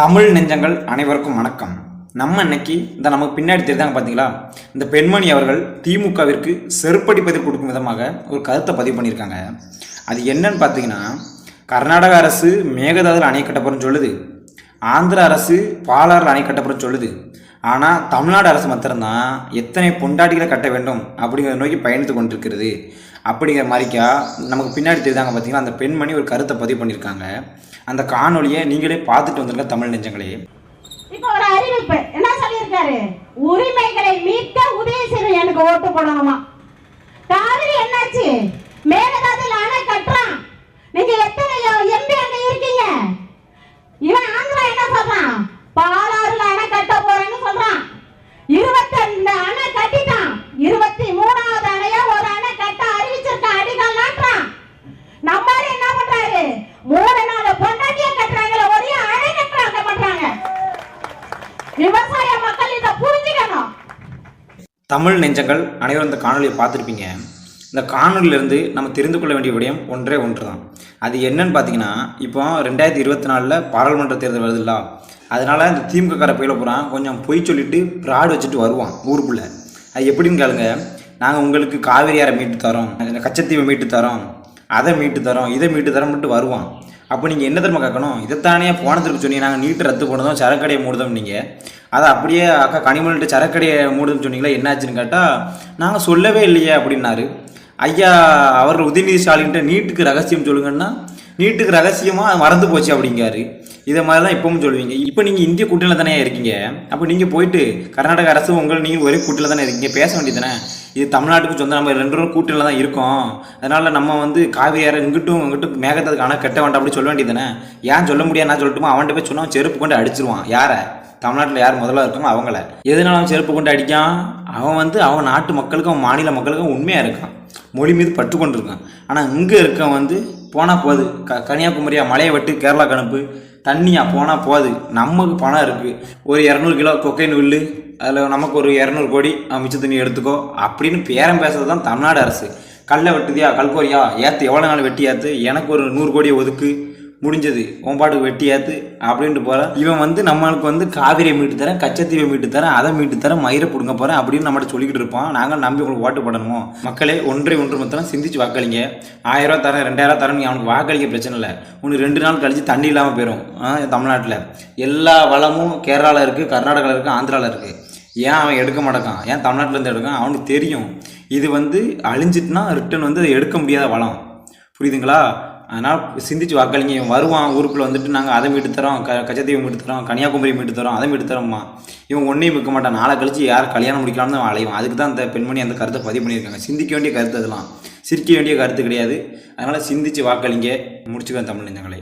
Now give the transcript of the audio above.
தமிழ் நெஞ்சங்கள் அனைவருக்கும் வணக்கம். நம்ம இன்னைக்கு இந்த நமக்கு பின்னாடி தெரிந்தாங்க பார்த்தீங்களா இந்த பெண்மணி அவர்கள் திமுகவிற்கு செருப்படிப்பதில் கொடுக்கும் விதமாக ஒரு கருத்தை பதிவு பண்ணியிருக்காங்க. அது என்னன்னு பார்த்தீங்கன்னா கர்நாடக அரசு மேகதாதுல அணை கட்டப்போறோம்னு சொல்லுது. ஆந்திர அரசு பாலாறு அணை கட்டப்படும் சொல்லுது. ஆனால் தமிழ்நாடு அரசு மாத்திரம்தான் எத்தனை பொண்டாட்டிகளை கட்ட வேண்டும் அப்படிங்கிற நோக்கி பயணித்து கொண்டிருக்கிறது. அப்படிங்கிற மாதிரிக்கா நமக்கு பின்னாடி தெரியுதாங்க பார்த்தீங்கன்னா அந்த பெண்மணி ஒரு கருத்தை பதிவு பண்ணியிருக்காங்க. அந்த காணொலியை நீங்களே பார்த்துட்டு வந்துருங்க தமிழ் நெஞ்சங்களே. இப்போ ஒரு அறிவிப்பு. என்ன சொல்லியிருக்காரு? உரிமைகளை மீட்க உதயசீரன் எனக்கு ஓட்டு போடணுமா? காவிரி என்னாச்சு? மேகதாதுல அணை கட்டுறான். நீங்க எத்தனை எம்பி அங்க இருக்கீங்க இவன் ஆந்திரா என்ன சொல்றான் பாலாறுல அணை கட்ட போறேன்னு சொல்றான் இருபத்தி ரெண்டு அணை கட்டிட்டான் இருபத்தி மூணாவது அணையா ஒரு அணை கட்ட அறிவிச்சிருக்கான் அடிகள் நாட்டுறான் நம்ம ஆளு என்ன பண்றாரு மூணு நாலு பொண்டாட்டிய கட்டுறாங்களே ஒரே அணை கட்டுறாங்க பண்றாங்க விவசாய மக்கள் இதை புரிஞ்சுக்கணும். தமிழ் நெஞ்சங்கள் அனைவரும் இந்த காணொலியை பார்த்துருப்பீங்க. இந்த காணொலியிலேருந்து நம்ம தெரிந்து கொள்ள வேண்டிய விடயம் ஒன்றே ஒன்று தான் அது என்னன்னு பார்த்தீங்கன்னா இப்போ ரெண்டாயிரத்தி இருபத்தி நாலில் பாராளுமன்ற தேர்தல் வருதுல்ல அதனால் இந்த திமுக கார பயில போகிறான் கொஞ்சம் பொய் சொல்லிட்டு ப்ராடு வச்சுட்டு வருவான் ஊருக்குள்ளே. அது எப்படின்னு கேளுங்க. நாங்கள் உங்களுக்கு காவிரியாரை மீட்டு தரோம் கச்சத்தீவை மீட்டு தரோம் அதை மீட்டு தரோம் இதை மீட்டு தரோம் மட்டும் வருவான். அப்போ நீங்கள் என்ன தெரியுமா கேட்கணும்? இதைத்தானே போனதுக்கு சொன்னீங்க. நாங்கள் நீட்டு ரத்து பண்ணதும் சரக்கடையை மூடுதோம் நீங்கள் அதை அப்படியே அக்கா கனிமொழிட்டு சரக்கடையை மூடுதுன்னு சொன்னீங்களா? என்னாச்சுன்னு கேட்டால் நாங்கள் சொல்லவே இல்லையே அப்படின்னாரு. ஐயா அவர் உதயநிதி ஸ்டாலின்கிட்ட நீட்டுக்கு ரகசியம் சொல்லுங்கன்னா நீட்டுக்கு ரகசியமாக மறந்து போச்சு அப்படிங்காரு இதை மாதிரி தான் இப்பவும் சொல்லுவீங்க. இப்போ நீங்கள் இந்திய கூட்டணியில் தானே இருக்கீங்க. அப்போ நீங்கள் போயிட்டு கர்நாடக அரசு உங்கள் நீங்கள் ஒரே கூட்டணியில் தானே இருக்கீங்க. பேச வேண்டியதானே இது தமிழ்நாட்டுக்கு சொந்த நம்ம ரெண்டு பேரும் கூட்டணியில் தான் இருக்கோம். அதனால் நம்ம வந்து காவிரியாரை இங்கிட்டும் இங்கிட்டும் மேகத்ததுக்கு ஆனால் கட்ட வேண்டாம் அப்படி சொல்ல வேண்டியதானே ஏன் சொல்ல முடியாது? நான் சொல்லட்டுமா? அவன்கிட்ட போய் சொன்னால் செருப்பு கொண்டு அடிச்சிருவான். யாரை? தமிழ்நாட்டில் யார் முதல்ல இருக்காங்க அவங்கள. எதனால அவன் செருப்பு கொண்டு அடிக்கான்? அவன் வந்து அவன் நாட்டு மக்களுக்கும் அவன் மாநில மக்களுக்கும் உண்மையாக இருக்கான். மொழி மீது பற்று கொண்டு இருக்கான் ஆனால் இங்கே இருக்கவன் வந்து போனால் போகுது க கன்னியாகுமரியா மலையை வெட்டு கேரளா கணப்பு தண்ணியாக போனால் போகுது. நமக்கு பணம் இருக்குது ஒரு இரநூறு கிலோ கொக்கைன் வில்லு அதில் நமக்கு ஒரு இரநூறு கோடி மிச்ச தண்ணி எடுத்துக்கோ. அப்படின்னு பேரம் பேசுறது தான் தமிழ்நாடு அரசு. கல்லை வெட்டுதியா கல்கோரியா ஏற்று எவ்வளோ நாள் வெட்டி ஏற்று எனக்கு ஒரு நூறு கோடியை ஒதுக்கு. முடிஞ்சது. உன்பாட்டுக்கு வெட்டியாத்து அப்படின்ட்டு போகிறான் இவன் வந்து நம்மளுக்கு வந்து காவிரியை மீட்டு தரேன் கச்சத்தீவை மீட்டு தரேன் அதை மீட்டு தரேன் மயிரை பிடுங்க போகிறேன் அப்படின்னு நம்மகிட்ட சொல்லிக்கிட்டு இருப்போம். நாங்கள் நம்பி உங்களுக்கு ஓட்டு போடணுமோ? மக்களே ஒன்றை ஒன்று மொத்தம் சிந்திச்சு வாக்களிங்க. ஆயிரம் ரூபா தரேன் ரெண்டாயிரம் தரேன் நீ அவனுக்கு வாக்களிக்க பிரச்சனை இல்லை. உனக்கு ரெண்டு நாள் கழிச்சு தண்ணி இல்லாமல் போயிடும் தமிழ்நாட்டில். எல்லா வளமும் கேரளாவில் இருக்குது கர்நாடகாவில் இருக்குது ஆந்திராவில் இருக்குது ஏன் அவன் எடுக்க மாட்டேக்கான்? ஏன் தமிழ்நாட்டிலேருந்து எடுக்கான்? அவனுக்கு தெரியும். இது வந்து அழிஞ்சிட்டுனா ரிட்டர்ன் வந்து அதை எடுக்க முடியாத வளம். புரியுதுங்களா? அதனால் சிந்திச்சு வாக்களிங்க இவன் வருவான் ஊருக்குள்ளே வந்துட்டு நாங்கள் அதை மீட்டு தரோம் க கச்சத்தீவை மீட்டு தரோம் கன்னியாகுமரி மீட்டு தரோம் அதை மீட்டு தரோம்மா. இவன் ஒன்றையும் விற்க மாட்டான். நாளை கழிச்சு யார் கல்யாணம் முடிக்கலாம்னு தான் அலையும் அதுக்கு தான் அந்த பெண்மணி அந்த கருத்தை பதிவு பண்ணியிருக்காங்க. சிந்திக்க வேண்டிய கருத்து அதெல்லாம். சிரிக்க வேண்டிய கருத்து கிடையாது. அதனால் சிந்திச்சு வாக்களிங்க. முடிச்சுக்குவேன் தமிழ் நெஞ்சங்களை.